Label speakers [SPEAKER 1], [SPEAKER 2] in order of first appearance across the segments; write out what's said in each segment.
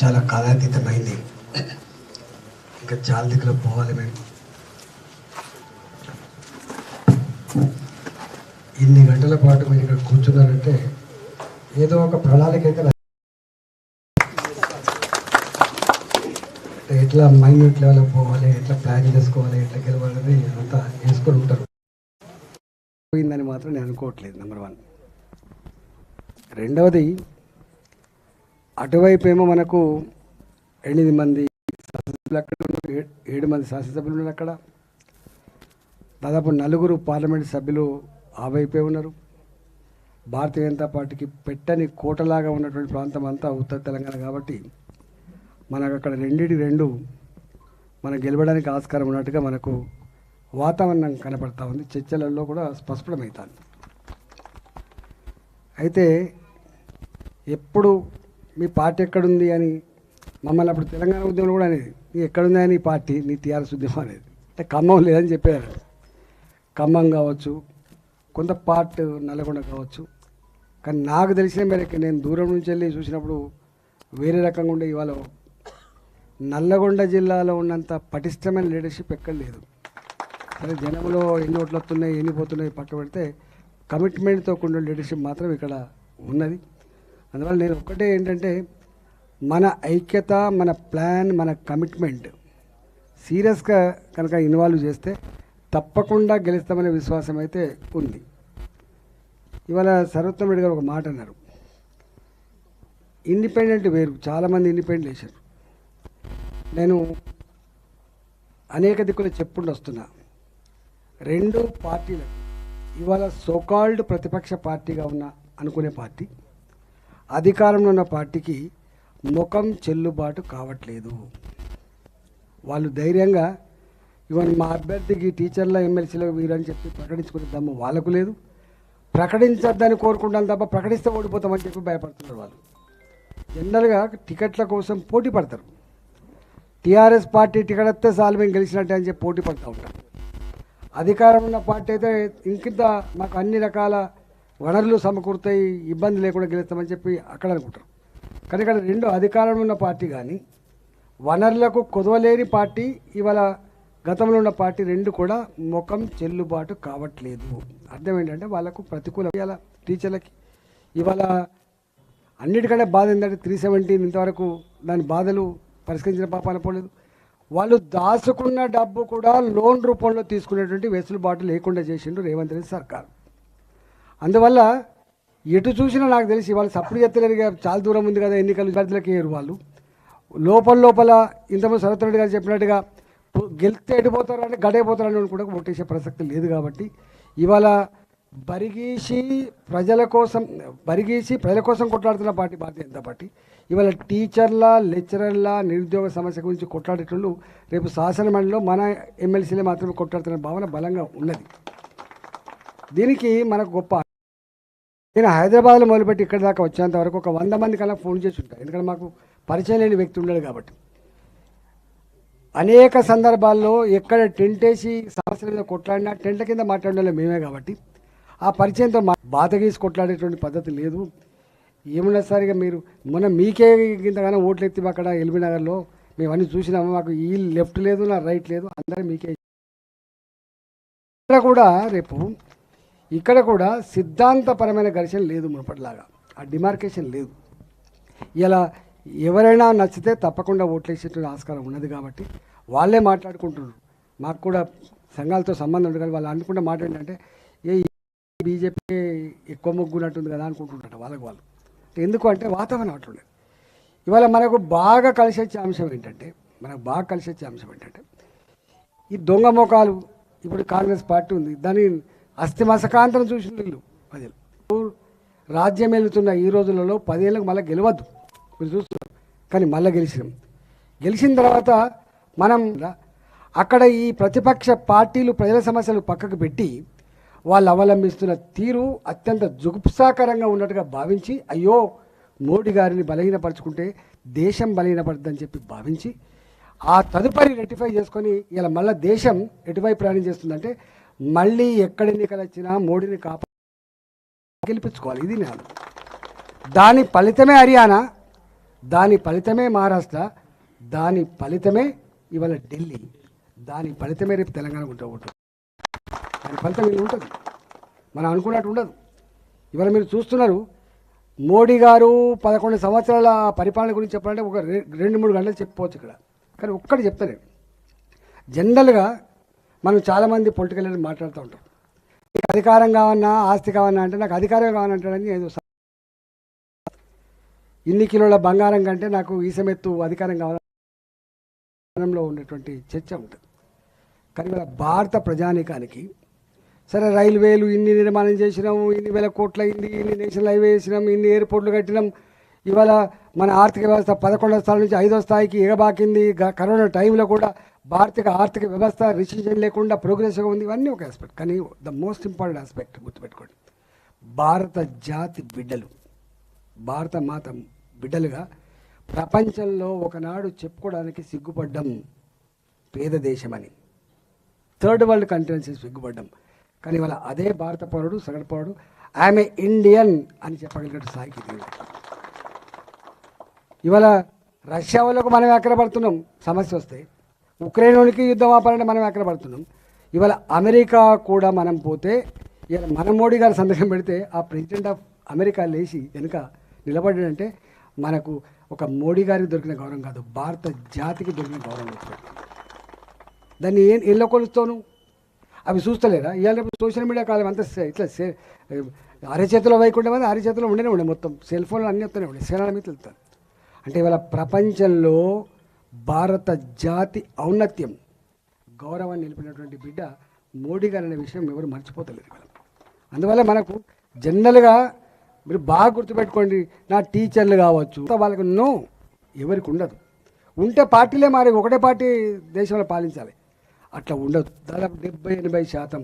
[SPEAKER 1] చాలా కాలాతీతమైంది ఇంకా చాలా దగ్గర పోవాలి మేము. ఇన్ని గంటల పాటు మీరు ఇక్కడ కూర్చున్నారంటే ఏదో ఒక ప్రణాళిక అయితే ఎట్లా మైన్యూట్ లెవెల్ పోవాలి ఎట్లా ప్లాన్ చేసుకోవాలి ఎట్లా గెలవాలి అంతా చేసుకొని ఉంటారు. మాత్రం నేను అనుకోవట్లేదు నెంబర్ వన్ రెండవది అటువైపు ఏమో మనకు ఎనిమిది మంది శాసనసభ్యులు అక్కడ ఏడు మంది శాసనసభ్యులు ఉన్నారు అక్కడ. దాదాపు నలుగురు పార్లమెంట్ సభ్యులు ఆ వైపే ఉన్నారు. భారతీయ జనతా పార్టీకి పెట్టని కోటలాగా ఉన్నటువంటి ప్రాంతం అంతా ఉత్తర తెలంగాణ కాబట్టి మనకు అక్కడ రెండింటి రెండు మనం గెలవడానికి ఆస్కారం ఉన్నట్టుగా మనకు వాతావరణం కనపడతా ఉంది. చర్చలలో కూడా స్పష్టమవుతుంది అయితే ఎప్పుడు మీ పార్టీ ఎక్కడుంది అని మమ్మల్ని అప్పుడు తెలంగాణ ఉద్యమంలో కూడా అనేది నీ ఎక్కడుంది అని పార్టీ నీ టీఆర్ఎస్ ఉద్యమం అనేది. అంటే ఖమ్మం లేదని చెప్పారు. ఖమ్మం కావచ్చు కొంత పార్ట్ నల్లగొండ కావచ్చు. కానీ నాకు తెలిసిన మేరకు నేను దూరం నుంచి వెళ్ళి చూసినప్పుడు వేరే రకంగా ఉండే ఇవాళ నల్లగొండ జిల్లాలో ఉన్నంత పటిష్టమైన లీడర్షిప్ ఎక్కడ లేదు. సరే జనంలో ఎన్ని ఓట్లు వస్తున్నాయి ఎన్ని పోతున్నాయి పక్క పెడితే కమిట్మెంట్తో కూడిన లీడర్షిప్ మాత్రం ఇక్కడ ఉన్నది. అందువల్ల నేను ఒక్కటే ఏంటంటే మన ఐక్యత మన ప్లాన్ మన కమిట్మెంట్ సీరియస్గా కనుక ఇన్వాల్వ్ చేస్తే తప్పకుండా గెలుస్తామనే విశ్వాసం అయితే ఉంది. ఇవాళ సర్వోత్తమ రెడ్డి గారు ఒక మాట అన్నారు. ఇండిపెండెంట్ వేరు చాలామంది ఇండిపెండెంట్ వేశారు నేను అనేక దిక్కులు చెప్పుకుంటూ వస్తున్నా రెండు పార్టీలకు. ఇవాళ సోకాల్డ్ ప్రతిపక్ష పార్టీగా ఉన్న అనుకునే పార్టీ అధికారంలో ఉన్న పార్టీకి ముఖం చెల్లుబాటు కావట్లేదు. వాళ్ళు ధైర్యంగా ఇవన్నీ మా అభ్యర్థికి టీచర్ల ఎమ్మెల్సీలో వీరని చెప్పి ప్రకటించుకునే దమ్ము వాళ్ళకు లేదు. ప్రకటించద్దని కోరుకుంటాను తప్ప ప్రకటిస్తే ఓడిపోతామని చెప్పి భయపడుతున్నారు వాళ్ళు. జనరల్గా టికెట్ల కోసం పోటీ పడతారు. టీఆర్ఎస్ పార్టీ టికెట్ వస్తే చాలు మేము గెలిచినట్టే అని చెప్పి పోటీ పడుతూ ఉంటారు. అధికారం ఉన్న పార్టీ అయితే ఇంకింత మాకు అన్ని రకాల వనరులు సమకూరుతాయి ఇబ్బంది లేకుండా గెలుస్తామని చెప్పి అక్కడ అనుకుంటారు కానీ ఇక్కడ రెండు అధికారం ఉన్న పార్టీ కానీ వనరులకు కుదవలేని పార్టీ ఇవాళ గతంలో ఉన్న పార్టీ రెండు కూడా ముఖం చెల్లుబాటు కావట్లేదు. అర్థం ఏంటంటే వాళ్ళకు ప్రతికూల ఇవాళ టీచర్లకి? ఇవాళ అన్నిటికంటే బాధ ఏంటంటే త్రీ సెవెంటీన్ ఇంతవరకు దాని బాధలు పరిష్కరించిన పాపాన పోలేదు. వాళ్ళు దాచుకున్న డబ్బు కూడా లోన్ రూపంలో తీసుకునేటువంటి వెసులుబాటు లేకుండా చేసిండు రేవంత్ రెడ్డి సర్కార్. అందువల్ల ఎటు చూసినా నాకు తెలిసి వాళ్ళు సప్పుడు ఎత్తలేరు చాలా దూరం ఉంది కదా ఎన్నికలు అభ్యర్థులకు వేయరు వాళ్ళు. లోపల లోపల ఇంతమంది సరత్ రెడ్డి గారు చెప్పినట్టుగా గెలిస్తే ఎడిపోతారు గడైపోతారని కూడా ఓటేసే ప్రసక్తి లేదు కాబట్టి ఇవాళ బరిగీసి ప్రజల కోసం బరిగీసి ప్రజల కోసం కొట్లాడుతున్న పార్టీ భారతీయ జనతా పార్టీ. ఇవాళ టీచర్ల లెక్చరర్ల నిరుద్యోగ సమస్య గురించి కొట్లాడేటోళ్ళు రేపు శాసనమండలిలో మన ఎమ్మెల్సీలే మాత్రమే కొట్లాడుతున్న భావన బలంగా ఉన్నది. దీనికి మనకు గొప్ప నేను హైదరాబాద్లో మొదలుపెట్టి ఇక్కడి దాకా వచ్చేంత వరకు ఒక వంద మంది కల్లా ఫోన్ చేసి ఉంటాను ఎందుకంటే మాకు పరిచయం లేని వ్యక్తి ఉండడు కాబట్టి. అనేక సందర్భాల్లో ఎక్కడ టెంట్ వేసి సమస్యల మీద కొట్లాడినా టెంట్ల కింద మాట్లాడిన మేమే కాబట్టి. ఆ పరిచయంతో మా బాధ గీసి కొట్లాడేటువంటి పద్ధతి లేదు. ఏమున్నా సరిగా మీరు మొన్న మీకే ఇంతగానో ఓట్లు ఎత్తి అక్కడ ఎల్బీ నగర్లో మేము అన్ని చూసినాము మాకు ఈ లెఫ్ట్ లేదు నా రైట్ లేదు అందరూ మీకే. ఇక్కడ కూడా రేపు ఇక్కడ కూడా సిద్ధాంతపరమైన ఘర్షణ లేదు మునపటిలాగా. ఆ డిమార్కేషన్ లేదు. ఇలా ఎవరైనా నచ్చితే తప్పకుండా ఓట్లేసేటువంటి ఆస్కారం ఉన్నది కాబట్టి వాళ్ళే మాట్లాడుకుంటున్నారు. మాకు కూడా సంఘాలతో సంబంధం ఉంది కానీ వాళ్ళు అనుకుంటే మాట ఏంటంటే ఏ బీజేపీ ఎక్కువ మొగ్గునట్టుంది కదా అనుకుంటుంటారు వాళ్ళకి వాళ్ళు. ఎందుకు అంటే వాతావరణం అట్లుండే ఇవాళ మనకు బాగా కలిసి వచ్చే అంశం ఏంటంటే మనకు బాగా కలిసి వచ్చే అంశం ఏంటంటే ఈ దొంగ మొఖాలు ఇప్పుడు కాంగ్రెస్ పార్టీ ఉంది. దాని అస్థిమసకాంతం చూసిన వీళ్ళు ప్రజలు. రాజ్యం వెళ్తున్న ఈ రోజులలో పదేళ్ళకు మళ్ళీ గెలవద్దు. మీరు చూస్తున్నారు. కానీ మళ్ళీ గెలిచినాం. గెలిచిన తర్వాత మనం అక్కడ ఈ ప్రతిపక్ష పార్టీలు ప్రజల సమస్యలు పక్కకు పెట్టి వాళ్ళు అవలంబిస్తున్న తీరు అత్యంత జుగుప్సాకరంగా ఉన్నట్టుగా భావించి అయ్యో మోడీ గారిని బలహీనపరచుకుంటే దేశం బలహీనపడుతుందని చెప్పి భావించి ఆ తదుపరి రెటిఫై చేసుకొని ఇలా మళ్ళీ దేశం ఎటువైపు ప్రయాణం చేస్తుందంటే మళ్ళీ ఎక్కడ ఎన్నికలు వచ్చినా మోడీని కాపా గెలిపించుకోవాలి. ఇది నేను దాని ఫలితమే హర్యానా దాని ఫలితమే మహారాష్ట్ర దాని ఫలితమే ఇవాళ ఢిల్లీ దాని ఫలితమే రేపు తెలంగాణ ఉంటుంది దాని ఫలితం ఇది ఉంటుంది. మనం అనుకున్నట్టు ఉండదు. ఇవాళ మీరు చూస్తున్నారు మోడీ గారు పదకొండు సంవత్సరాల పరిపాలన గురించి చెప్పాలంటే ఒక రెండు మూడు గంటలు చెప్పుకోవచ్చు ఇక్కడ. కానీ ఒక్కటి చెప్తాను జనరల్గా మనం చాలామంది పొలిటికల్ లీడర్ మాట్లాడుతూ ఉంటాం. నీకు అధికారం కావన్నా ఆస్తి కావన్నా అంటే నాకు అధికారం కావాలంటాడని ఏదో ఇన్ని కిలోల బంగారం కంటే నాకు ఈసమెత్తు అధికారం కావాలంలో ఉన్నటువంటి చర్చ ఉంటుంది. కానీ భారత ప్రజానీకానికి సరే రైల్వేలు ఇన్ని నిర్మాణం చేసినాం ఇన్ని వేల కోట్ల అయింది ఇన్ని నేషనల్ హైవే వేసినాం ఇన్ని ఎయిర్పోర్ట్లు కట్టినాం. ఇవాళ మన ఆర్థిక వ్యవస్థ పదకొండో స్థాయి నుంచి ఐదో స్థాయికి ఎగబాకింది. కరోనా టైంలో కూడా భారతీయ ఆర్థిక వ్యవస్థ రిసిషన్ లేకుండా ప్రోగ్రెస్గా ఉంది. ఇవన్నీ ఒక ఆస్పెక్ట్ కానీ ద మోస్ట్ ఇంపార్టెంట్ ఆస్పెక్ట్ గుర్తుపెట్టుకోండి. భారత జాతి బిడ్డలు భారత మాత బిడ్డలుగా ప్రపంచంలో ఒకనాడు చెప్పుకోవడానికి సిగ్గుపడ్డం పేద దేశమని. థర్డ్ వరల్డ్ కంట్రీస్ సిగ్గుపడ్డం. కానీ ఇవాళ అదే భారత పౌరుడు సగటు పౌరుడు ఆమె ఇండియన్ అని చెప్పగలిగాడు సాయికి ఇవాళ రష్యా వాళ్ళకు మనం ఎక్కడపడుతున్నాం? సమస్య వస్తే ఉక్రెయిన్కి యుద్ధం ఆపాలంటే మనం ఎక్కడపడుతున్నాం? ఇవాళ అమెరికా కూడా మనం పోతే ఇవాళ మన మోడీ గారు సంతకం పెడితే ఆ ప్రెసిడెంట్ ఆఫ్ అమెరికా లేచి వెనుక నిలబడ్డాడంటే మనకు ఒక మోడీ గారికి దొరికిన గౌరవం కాదు భారత జాతికి దొరికిన గౌరవం. దాన్ని ఏం ఎల్లో కొలుస్తాను అవి చూస్తలేరా? ఇవాళ సోషల్ మీడియా కాలం అంతా ఇట్లా సే అరచేతిలో వైకుంఠం అని అరచేతిలో ఉండనే ఉండే మొత్తం. సెల్ ఫోన్లు అన్నీ వస్తూనే ఉండే సేనాల మీద వెళ్తారు. అంటే ఇవాళ ప్రపంచంలో భారత జాతి ఔన్నత్యం గౌరవాన్ని నిలిపినటువంటి బిడ్డ మోడీ గారు అనే విషయం ఎవరు మర్చిపోతలేదు ఇవాళ. అందువల్ల మనకు జనరల్గా మీరు బాగా గుర్తుపెట్టుకోండి నా టీచర్లు కావచ్చు వాళ్ళకు నో ఎవరికి ఉండదు. ఉంటే పార్టీలే మారి ఒకటే పార్టీ దేశంలో పాలించాలి. అట్లా ఉండదు. దాదాపు డెబ్బై ఎనభై శాతం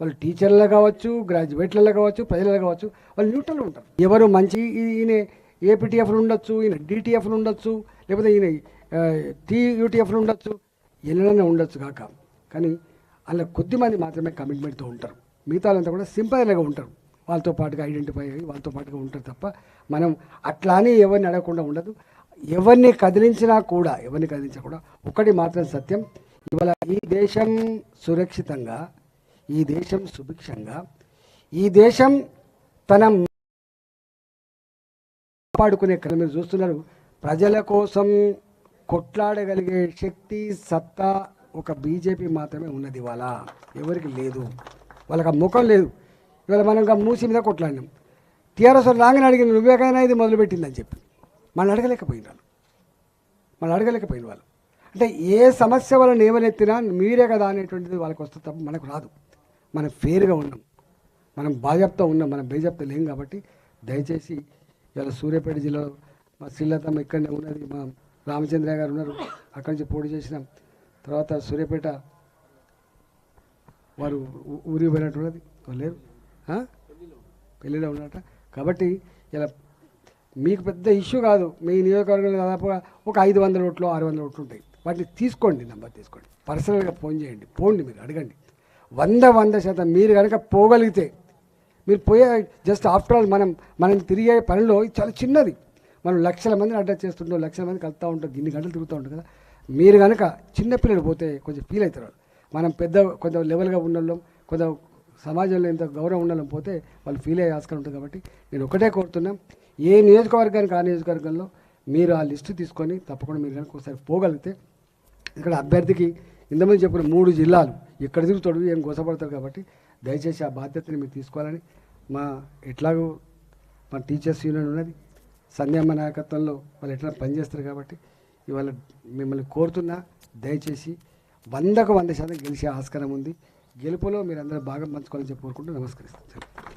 [SPEAKER 1] వాళ్ళు టీచర్లు కావచ్చు గ్రాడ్యుయేట్లలో కావచ్చు ప్రజలలో కావచ్చు వాళ్ళు న్యూట్రల్ ఉంటారు. ఎవరు మంచి ఈయన ఏపీటీఎఫ్లు ఉండొచ్చు ఈయన డిటిఎఫ్లు ఉండొచ్చు లేకపోతే ఈయన టీయూటీఎఫ్లు ఉండొచ్చు ఎన్నైనా ఉండొచ్చు కాక. కానీ అలా కొద్దిమంది మాత్రమే కమిట్మెంట్తో ఉంటారు. మిగతా వాళ్ళంతా కూడా సింపల్గా ఉంటారు. వాళ్ళతో పాటుగా ఐడెంటిఫై అయ్యి వాళ్ళతో పాటుగా ఉంటారు తప్ప మనం అట్లానే ఎవరిని అడగకుండా ఉండదు. ఎవరిని కదిలించినా కూడా ఎవరిని కదిలించినా కూడా ఒకటి మాత్రం సత్యం ఇవాళ ఈ దేశం సురక్షితంగా ఈ దేశం సుభిక్షంగా ఈ దేశం తన కాపాడుకునే కళ మీరు చూస్తున్నారు. ప్రజల కోసం కొట్లాడగలిగే శక్తి సత్తా ఒక బీజేపీ మాత్రమే ఉన్నది ఇవాళ. ఎవరికి లేదు. వాళ్ళకి ఆ ముఖం లేదు. ఇవాళ మనం ఇంకా మూసి మీద కొట్లాడినాం. టీఆర్ఎస్ వాళ్ళు రాగానే అడిగిన నువ్వేకైనా ఇది మొదలుపెట్టిందని చెప్పి. మనం అడగలేకపోయిన వాళ్ళు మనం అడగలేకపోయిన వాళ్ళు. అంటే ఏ సమస్య వలన ఏమనెత్తినా మీరే కదా అనేటువంటిది వాళ్ళకి వస్తే తప్ప మనకు రాదు. మనం ఫేర్గా ఉన్నాం. మనం బాజాప్తా ఉన్నాం. మనం బేజాప్తా లేం కాబట్టి దయచేసి ఇవాళ సూర్యాపేట జిల్లాలో మా శ్రీలతమ్మ ఇక్కడనే ఉన్నది. మా రామచంద్ర గారు ఉన్నారు. అక్కడి నుంచి పోటీ చేసినాం. తర్వాత సూర్యాపేట వారు ఊరికి పోయినట్టు ఉన్నది. వాళ్ళు లేరు. పెళ్ళిలో ఉన్నట. కాబట్టి ఇలా మీకు పెద్ద ఇష్యూ కాదు. మీ నియోజకవర్గంలో దాదాపుగా ఒక ఐదు వందల ఓట్లు ఆరు వందల ఓట్లు ఉంటాయి. వాటిని తీసుకోండి నెంబర్ తీసుకోండి. పర్సనల్గా ఫోన్ చేయండి పోండి మీరు అడగండి. వంద వంద శాతం మీరు కనుక పోగలిగితే మీరు పోయే జస్ట్ ఆఫ్టర్ ఆల్ మనం మనం తిరిగే పనిలో చాలా చిన్నది. మనం లక్షల మందిని అడ్రస్ చేస్తుంటాం లక్షల మంది కలుతూ ఉంటాం ఇన్ని గంటలు తిరుగుతూ ఉంటాం కదా. మీరు కనుక చిన్నపిల్లలు పోతే కొంచెం ఫీల్ అవుతారు మనం పెద్ద కొంత లెవెల్గా ఉండడం కొంత సమాజంలో ఎంత గౌరవం ఉండడం పోతే వాళ్ళు ఫీల్ అయ్యే ఆస్కారం ఉంటుంది కాబట్టి నేను ఒకటే కోరుతున్నాం. ఏ నియోజకవర్గానికి ఆ నియోజకవర్గంలో మీరు ఆ లిస్టు తీసుకొని తప్పకుండా మీరు కనుక ఒకసారి పోగలిగితే ఇక్కడ అభ్యర్థికి ఇంతమంది చెప్పిన మూడు జిల్లాలు ఎక్కడ తిరుగుతాడు ఏం గోసపడతాడు కాబట్టి దయచేసి ఆ బాధ్యతని మీరు తీసుకోవాలని మా ఎట్లాగో మా టీచర్స్ యూనియన్ ఉన్నది. సంధ్యమ్మ నాయకత్వంలో వాళ్ళు ఎట్లా పనిచేస్తారు కాబట్టి ఇవాళ మిమ్మల్ని కోరుతున్నా దయచేసి వందకు వంద శాతం గెలిచే ఆస్కారం ఉంది. గెలుపులో మీరందరూ బాగా పంచుకోవాలని చెప్పి కోరుకుంటూ నమస్కరిస్తాను